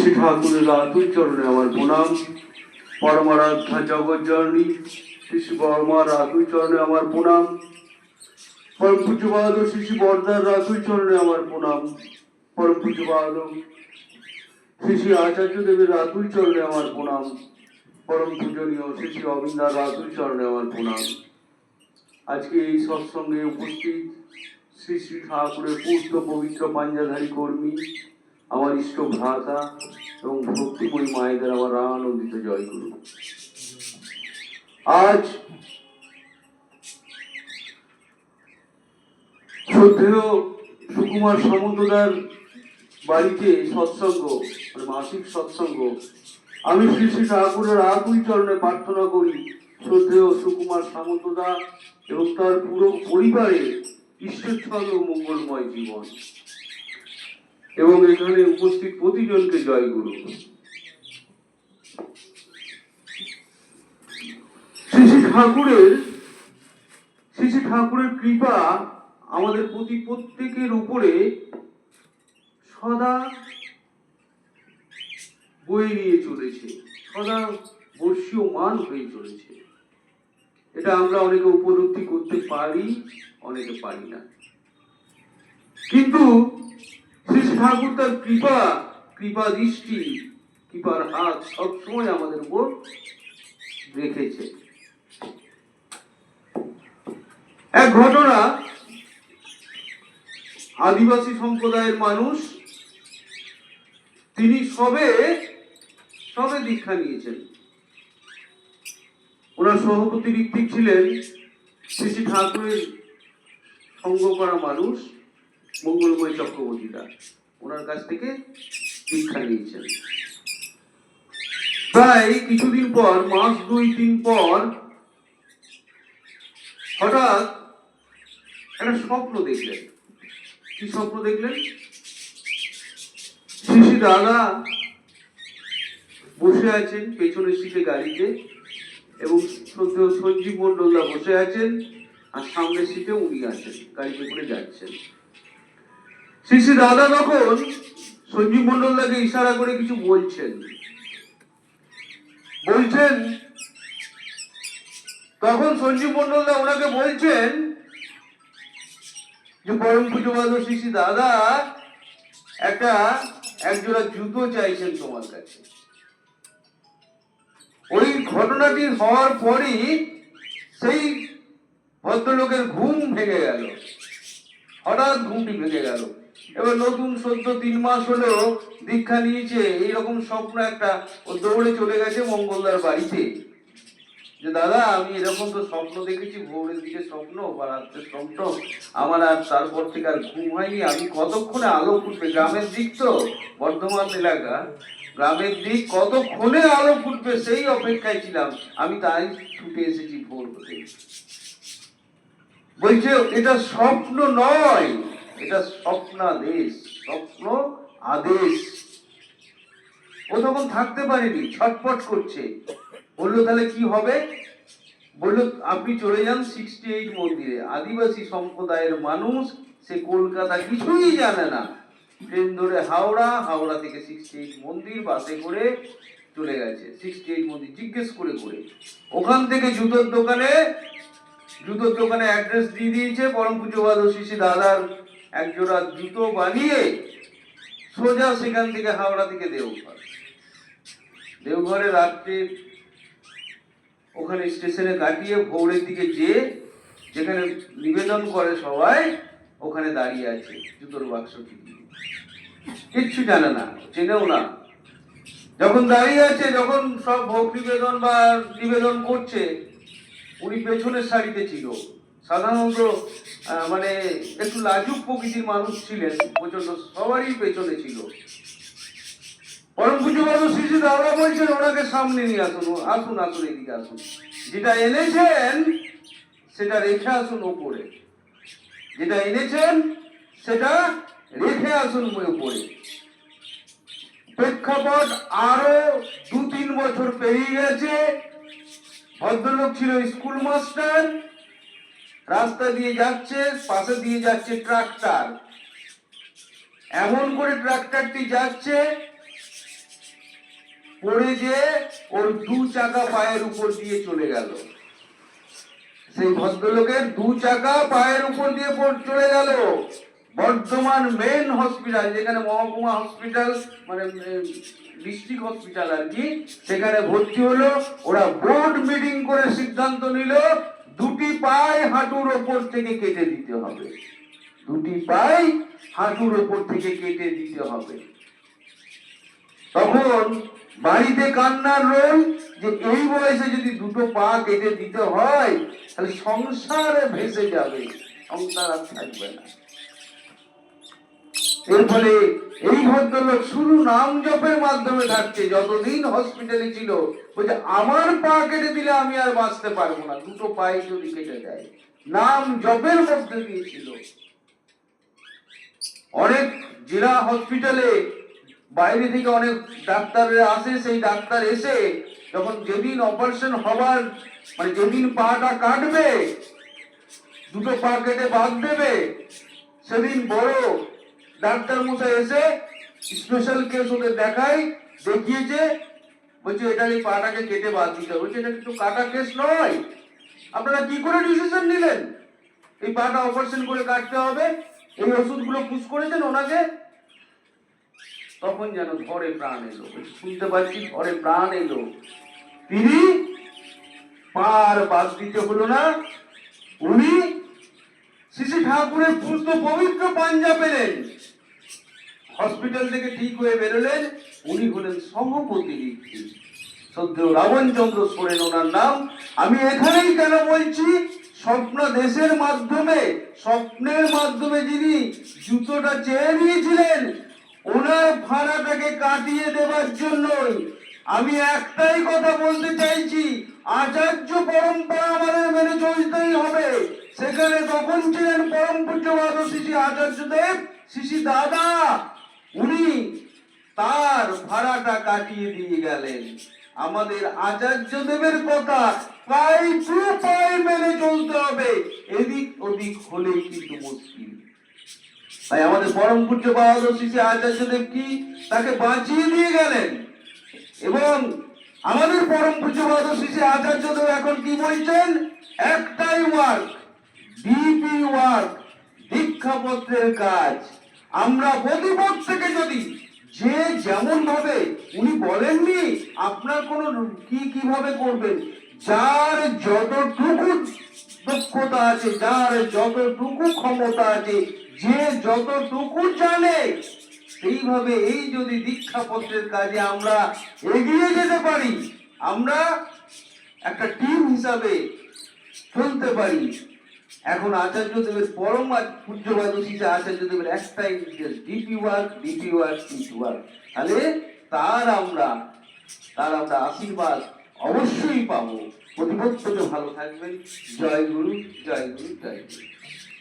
শ্রী ঠাকুরের আতুর চরণে আমার প্রণাম। পরমারাধ্যা জগৎ জননী শ্রী বর্মার আতুর চরণে আমার প্রণাম। পরম পূজ্যপাদ শ্রী বর্দার আতুর চরণে আমার প্রণাম। পরম পূজ্যপাদ শ্রী আচার্য দেবের আতুর চরণে আমার প্রণাম। পরম পূজনীয় শ্রী শ্রী অবিন্দার আতুর চরণে আমার প্রণাম। আজকে এই সৎসঙ্গে উপস্থিত শ্রী শ্রী ঠাকুরের পূর্ত পবিত্র পাঞ্জাধারী কর্মী আমার ইষ্ট ভ্রাতা এবং ভক্তিময়ী মায়েদের আমার আনন্দিত জয় করুন। আজ শ্রদ্ধেয় সুকুমার সামন্তদার বাড়িতে সৎসঙ্গ মানে মাসিক সৎসঙ্গ, আমি শ্রী শ্রী ঠাকুরের আকুল চরণে প্রার্থনা করি, শ্রদ্ধেয় সুকুমার সামন্তদা এবং তার পুরো পরিবারের ঈশ্বরছন্দ মঙ্গলময় জীবন। এবং এখানে উপস্থিত প্রতিজনকে জয় গুরু শ্রী ঠাকুরের শ্রী ঠাকুরের কৃপা আমাদের প্রতি প্রত্যেকের উপরে সদা বয়ে নিয়ে চলেছে, সদা বর্ষীয়মান হয়ে চলেছে। এটা আমরা অনেকে উপলব্ধি করতে পারি, অনেকে পারি না। কিন্তু শ্রী ঠাকুর তার কৃপা কৃপা দৃষ্টি, কৃপার হাত সবসময় আমাদের উপর রেখেছে। এক ঘটনা, আদিবাসী সম্প্রদায়ের মানুষ তিনি সবে সবে দীক্ষা নিয়েছেন। ওনার সভাপতি ঋত্বিক ছিলেন শ্রী ঠাকুরের সঙ্গ করা মানুষ। মঙ্গলময় চক্রবর্তী দাস ওনার কাছ থেকে দীক্ষা নিয়েছেন। প্রায় কিছুদিন পর, মাস দুই, তিন পর, হঠাৎ একটা স্বপ্ন দেখলেন। কি স্বপ্ন দেখলেন? শ্রী দাদা বসে আছেন পেছনের সিটে গাড়িতে এবং সঞ্জীব মন্ডলদা বসে আছেন আর সামনের সিটে উনি আছেন, গাড়িতে করে যাচ্ছেন। শ্রী শ্রী দাদা তখন সঞ্জীব মন্ডলদাকে ইশারা করে কিছু বলছেন। বলছেন, তখন সঞ্জীব মন্ডলদা ওনাকে বলছেন যে, পরম পুজোবাদ শ্রী শ্রী দাদা, একটা একজোড়া জুতো চাইছেন তোমার কাছে। ওই ঘটনাটি হওয়ার পরই সেই ভদ্রলোকের ঘুম ভেঙে গেল। হঠাৎ ঘুমটি ভেঙে গেল। এবার নতুন সদ্য তিন মাস হলো দীক্ষা নিয়েছে, এইরকম স্বপ্ন একটা ও দৌড়ে চলে গেছে মঙ্গলদার বাড়িতে। যে দাদা, আমি এরকম তো স্বপ্ন দেখেছি, ভোরের দিকে স্বপ্ন বা রাত্রের স্বপ্ন। আমার আর তারপর থেকে আর ঘুম হয়নি। আমি কতক্ষণে আলো ফুটবে? গ্রামের দিক তো, বর্ধমান এলাকা। গ্রামের দিক কতক্ষণে আলো ফুটবে সেই অপেক্ষায় ছিলাম। আমি তাই ছুটে এসেছি ভোর হতে। বলছে, এটা স্বপ্ন নয়। এটা স্বপ্নাদেশ, স্বপ্ন আদেশ। ও তখন থাকতে পারেনি ছটপট করছে। বলল, তাহলে কি হবে? বলল, আপনি চলে যান সিক্সটি এইট মন্দিরে। আদিবাসী সম্প্রদায়ের মানুষ, সে কলকাতা কিছুই জানে না। ট্রেন ধরে হাওড়া হাওড়া থেকে সিক্সটি এইট মন্দির বাসে করে চলে গেছে। সিক্সটি এইট মন্দির জিজ্ঞেস করে করে। ওখান থেকে জুতোর দোকানে জুতোর দোকানে অ্যাড্রেস দিয়ে দিয়েছে, পরম শিশি দাদার এক জোড়া জুতো বানিয়ে সোজা সেখান থেকে হাওড়া থেকে দেওঘর। দেওঘরে রাত্রে ওখানে স্টেশনে কাটিয়ে ভোরের দিকে যেয়ে যেখানে নিবেদন করে সবাই, ওখানে দাঁড়িয়ে আছে জুতোর বাক্সটি কিচ্ছু জানে না, চেনেও না। যখন দাঁড়িয়ে আছে, যখন সব ভোগ নিবেদন বা নিবেদন করছে, উনি পেছনের সারিতে ছিল। সাধারণত মানে একটু লাজুক প্রকৃতির মানুষ ছিলেন প্রচণ্ড সবারই পেছনে ছিল। পরম দাদা বলছেন, ওনাকে সামনে নিয়ে আসুন আসুন আসুন, এদিকে আসুন। যেটা এনেছেন, সেটা রেখে আসুন ওপরে। যেটা এনেছেন, সেটা রেখে আসুন উপরে প্রেক্ষাপট আরও দু তিন বছর পেরিয়ে গেছে। ভদ্রলোক ছিল স্কুল মাস্টার রাস্তা দিয়ে যাচ্ছে, পাশে দিয়ে যাচ্ছে ট্রাক্টর। এমন করে ট্রাক্টরটি যাচ্ছে, পড়ে যে ওর দু চাকা পায়ের উপর দিয়ে চলে গেল। সেই ভদ্রলোকের দু চাকা পায়ের উপর দিয়ে চলে গেল। বর্ধমান মেন হসপিটাল, যেখানে মহকুমা হসপিটাল মানে ডিস্ট্রিক্ট হসপিটাল আর কি, সেখানে ভর্তি হলো। ওরা বোর্ড মিটিং করে সিদ্ধান্ত নিল দুটি পায়ে হাঁটুর ওপর থেকে কেটে দিতে হবে। দুটি পায়ে হাঁটুর ওপর থেকে কেটে দিতে হবে। তখন বাড়িতে কান্নার রোল যে এই বয়সে যদি দুটো পা কেটে দিতে হয়, তাহলে সংসারে ভেসে যাবে, সংসার আর থাকবে না। এর ফলে এই ভদ্রলোক শুধু নাম জপের মাধ্যমে থাকছে। যতদিন হসপিটালে ছিল, বলছে, আমার পা কেটে দিলে আমি আর বাঁচতে পারব না। দুটো পায়ে যদি কেটে দেয়, নাম জপের মধ্যে দিয়েছিল। অনেক জেলা হসপিটালে বাইরে থেকে অনেক ডাক্তাররা আসে, সেই ডাক্তার এসে যখন যেদিন অপারেশন হবার মানে যেদিন পাটা কাটবে, দুটো পা কেটে বাদ দেবে, সেদিন বড় ডাক্তার মশাই এসে স্পেশাল কেস ওদের দেখাই দেখিয়েছে, বলছে, এটা এই পাটাকে কেটে বাদ দিতে হবে। বলছে, এটা কিন্তু কাটা কেস নয়। আপনারা কি করে ডিসিশন নিলেন? এই পাটা অপারেশন করে কাটতে হবে। এই ওষুধগুলো পুশ করেছেন ওনাকে। তখন যেন ঘরে প্রাণ এলো। শুনতে পাচ্ছি ঘরে প্রাণ এলো। তিনি পার বাদ দিতে হলো না। উনি শ্রী ঠাকুরের পুষ্ট পবিত্র পাঞ্জা পেলেন হসপিটাল থেকে ঠিক হয়ে বেরোলেন। উনি হলেন সভাপতি। সদ্য রাবণচন্দ্র সোরেন ওনার নাম। আমি এখানেই কেন বলছি, স্বপ্ন দেশের মাধ্যমে, স্বপ্নের মাধ্যমে যিনি জুতোটা চেয়ে নিয়েছিলেন, ওনার ভাড়াটাকে কাটিয়ে দেওয়ার জন্যই। আমি একটাই কথা বলতে চাইছি, আচার্য পরম্পরা আমাদের মেনে চলতেই হবে। সেখানে তখন ছিলেন পরম পূজ্যবাদ শ্রী আচার্য দেব শ্রী দাদা। উনি তার ভাড়াটা কাটিয়ে দিয়ে গেলেন। আমাদের আচার্য দেবের কথা প্রায় টু মেনে চলতে হবে। এদিক ওদিক হলেই কিন্তু মুশকিল। তাই আমাদের পরম পূজ্য বাহাদুর আচার্য দেব কি তাকে বাঁচিয়ে দিয়ে গেলেন? এবং আমাদের পরম পূজ্য বাহাদুর শ্রী আচার্য দেব এখন কি বলছেন? একটাই ওয়ার্ক ডিপি ওয়ার্ক দীক্ষাপত্রের কাজ। আমরা প্রতিপদ থেকে যদি যে যেমন ভাবে উনি বলেননি, আপনার কোন কি, কীভাবে করবেন? যার যতটুকু দক্ষতা আছে, যার যতটুকু ক্ষমতা আছে, যে যতটুকু জানে, সেইভাবে এই যদি দীক্ষাপত্রের কাজে আমরা এগিয়ে যেতে পারি, আমরা একটা টিম হিসাবে চলতে পারি। এখন আচার্য দেবের পরম পূজ্যবাদ শিশা আচার্য দেবের একটাই নির্দেশ DP work DP work DP work তাহলে তার আমরা তার আমরা আশীর্বাদ অবশ্যই পাবো। প্রতিপক্ষতে ভালো থাকবেন। জয় গুরু জয় গুরু জয় গুরু।